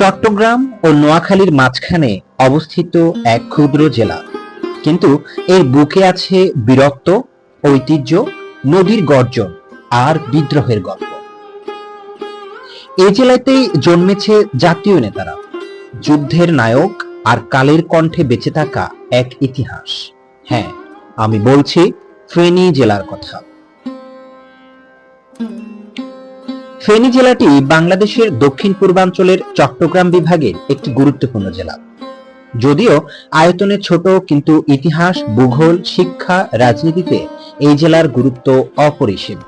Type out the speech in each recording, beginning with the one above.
চট্টগ্রাম ও নোয়াখালীর মাঝখানে অবস্থিত এক ক্ষুদ্র জেলা। কিন্তু এর বুকে আছে বীরত্ব, ঐতিহ্য, নদীর গর্জন আর বিদ্রোহের গল্প। এই জেলাতেই জন্মেছে জাতীয় নেতারা। যুদ্ধের নায়ক আর কালের কণ্ঠে বেঁচে থাকা এক ইতিহাস। হ্যাঁ আমি বলছি ফেনী জেলার কথা। ফেনী জেলাটি বাংলাদেশের দক্ষিণ পূর্বাঞ্চলের চট্টগ্রাম বিভাগের একটি গুরুত্বপূর্ণ জেলা। যদিও আয়তনে ছোট, কিন্তু ইতিহাস, ভূগোল, শিক্ষা, রাজনীতিতে এই জেলার গুরুত্ব অপরিসীম।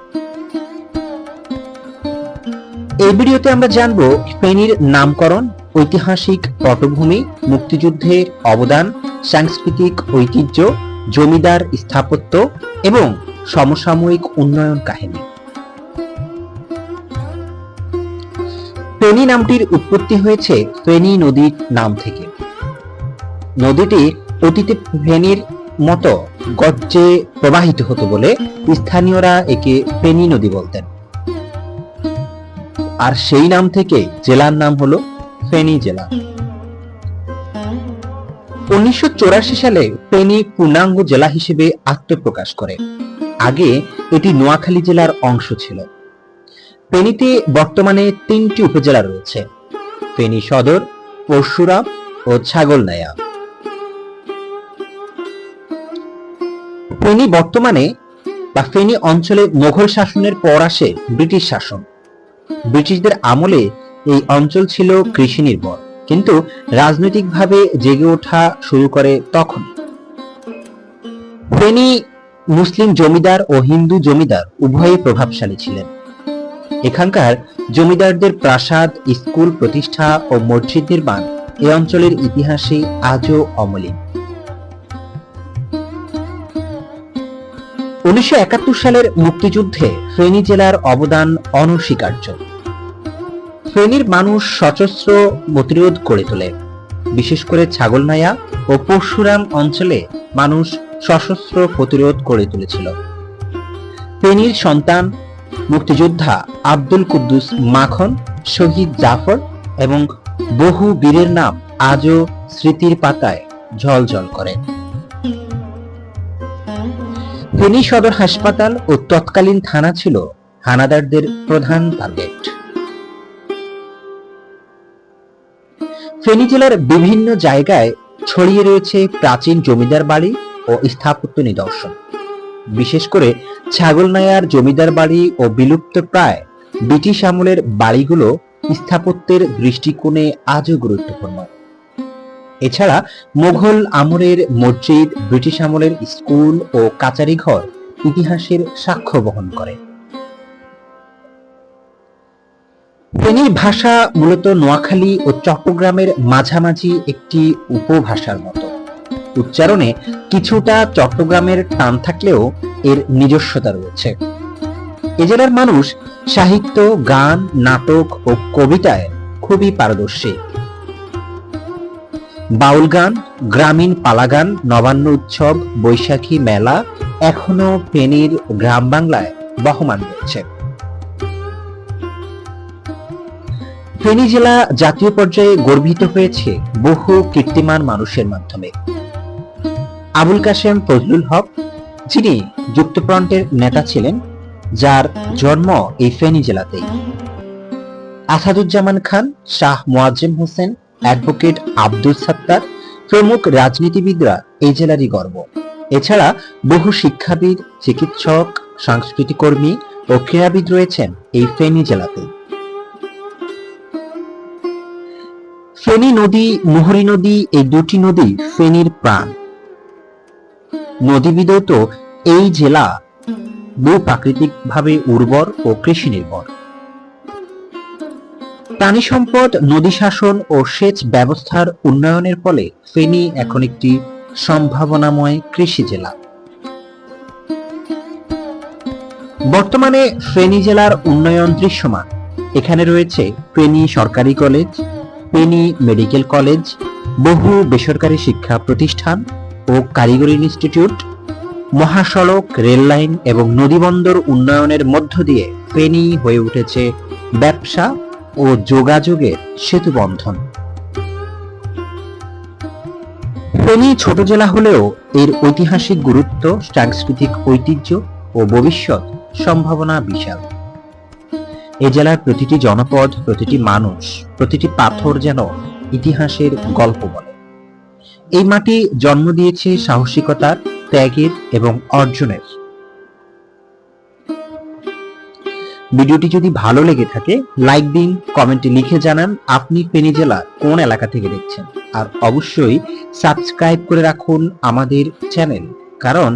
এই ভিডিওতে আমরা জানব ফেনীর নামকরণ, ঐতিহাসিক পটভূমি, মুক্তিযুদ্ধে অবদান, সাংস্কৃতিক ঐতিহ্য, জমিদার স্থাপত্য এবং সমসাময়িক উন্নয়ন কাহিনী। ফেনী নামটির উৎপত্তি হয়েছে ফেনী নদীর নাম থেকে। নদীটি অতীতে ফেনীর মতো গজ্জে প্রবাহিত হতো বলে স্থানীয়রা একে ফেনী নদী বলতেন। আর সেই নাম থেকে জেলার নাম হলো ফেনী জেলা। উনিশশো চুরাশি সালে ফেনী পূর্ণাঙ্গ জেলা হিসেবে আত্মপ্রকাশ করে। আগে এটি নোয়াখালী জেলার অংশ ছিল। ফেনীতে বর্তমানে তিনটি উপজেলা রয়েছে। ফেনী সদর, পরশুরাম ও ছাগলনাইয়া ফেনী বর্তমানে বা ফেনী অঞ্চলে মোগল শাসনের পর আসে ব্রিটিশ শাসন। ব্রিটিশদের আমলে এই অঞ্চল ছিল কৃষি নির্ভর, কিন্তু রাজনৈতিকভাবে জেগে ওঠা শুরু করে তখন ফেনী মুসলিম জমিদার ও হিন্দু জমিদার উভয়ই প্রভাবশালী ছিলেন। এখানকার জমিদারদের প্রাসাদ, স্কুল প্রতিষ্ঠা ও মসজিদ নির্মাণ এই অঞ্চলের ইতিহাসে আজও অমলিন। উনিশশো একাত্তর সালের মুক্তিযুদ্ধে ফেনী জেলার অবদান অনস্বীকার্য। ফেনীর মানুষ সশস্ত্র প্রতিরোধ করে তোলে। বিশেষ করে ছাগলনাইয়া ও পরশুরাম অঞ্চলে মানুষ সশস্ত্র প্রতিরোধ করে তুলেছিল। ফেনীর সন্তান মুক্তিযোদ্ধা আব্দুল কুদ্দুস মাখন, শহীদ জাফর এবং বহু বীরের নাম আজও স্মৃতির পাতায় ঝলঝল করে। ফেনী সদর হাসপাতাল ও তৎকালীন থানা ছিল হানাদারদের প্রধান টার্গেট। ফেনী জেলার বিভিন্ন জায়গায় ছড়িয়ে রয়েছে প্রাচীন জমিদার বাড়ি ও স্থাপত্য নিদর্শন। বিশেষ করে ছাগলনায়ার জমিদার বাড়ি ও বিলুপ্ত প্রায় ব্রিটিশ আমলের বাড়িগুলো স্থাপত্যের দৃষ্টিকোণে আজও গুরুত্বপূর্ণ। এছাড়া মোঘল আমলের মসজিদ ব্রিটিশ আমলের স্কুল ও কাচারি ঘর ইতিহাসের সাক্ষ্য বহন করে। ফেনীর ভাষা মূলত নোয়াখালী ও চট্টগ্রামের মাঝামাঝি একটি উপভাষার মতো। উচ্চারণে কিছুটা চট্টগ্রামের টান থাকলেও এর নিজস্বতা রয়েছে। এ জেলার মানুষ সাহিত্য, গান, নাটক ও কবিতায় খুবই পারদর্শী। বাউল গান, গ্রামীণ পালাগান নবান্ন উৎসব, বৈশাখী মেলা এখনও ফেনীর গ্রাম বাংলায় বহমান রয়েছে। ফেনী জেলা জাতীয় পর্যায়ে গর্বিত হয়েছে বহু কীর্তিমান মানুষের মাধ্যমে। আবুল কাশেম ফজলুল হক, যিনি যুক্তফ্রন্টের নেতা ছিলেন, যার জন্ম এই ফেনী জেলাতেই আসাদুজ্জামান খান, শাহ মোয়াজ্জেম হোসেন, অ্যাডভোকেট আব্দুল সাত্তার, প্রমুখ রাজনীতিবিদরা এই জেলারই গর্ব। এছাড়া বহু শিক্ষাবিদ, চিকিৎসক, সাংস্কৃতিক কর্মী ও ক্রীড়াবিদ রয়েছেন এই ফেনী জেলাতে। ফেনী নদী, মুহুরী নদী, এই দুটি নদী ফেনীর প্রাণ। নদীবিদত এই জেলা বহু ভূপ্রাকৃতিকভাবে উর্বর ও কৃষি নির্ভর প্রাণী সম্পদ নদী শাসন ও সেচ ব্যবস্থার উন্নয়নের ফলে ফেনী এখন একটি সম্ভাবনাময় কৃষি জেলা। বর্তমানে ফেনী জেলার উন্নয়ন দৃশ্যমান। এখানে রয়েছে ফেনী সরকারি কলেজ ফেনী মেডিকেল কলেজ বহু বেসরকারি শিক্ষা প্রতিষ্ঠান ও কারিগরি ইনস্টিটিউট, মহাসড়ক, রেল লাইন এবং নদীবন্দর উন্নয়নের মধ্য দিয়ে ফেনী হয়ে উঠেছে ব্যবসা ও যোগাযোগের সেতু বন্ধন। ফেনী ছোট জেলা হলেও এর ঐতিহাসিক গুরুত্ব, সাংস্কৃতিক ঐতিহ্য ও ভবিষ্যৎ সম্ভাবনা বিশাল। এ জেলার প্রতিটি জনপদ, প্রতিটি মানুষ, প্রতিটি পাথর যেন ইতিহাসের গল্প বলে। এই মাটি জন্ম দিয়েছে সাহসিকতার ত্যাগের এবং অর্জনের। ভিডিওটি যদি ভালো লেগে থাকে, লাইক দিন, কমেন্টে লিখে জানান আপনি ফেনী জেলার কোন এলাকা থেকে দেখছেন। আর অবশ্যই সাবস্ক্রাইব করে রাখুন আমাদের চ্যানেল, কারণ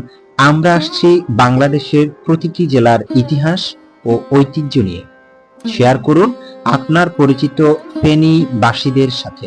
আমরা আসছি বাংলাদেশের প্রতিটি জেলার ইতিহাস ও ঐতিহ্য নিয়ে। শেয়ার করুন আপনার পরিচিত ফেনী বাসীদের সাথে।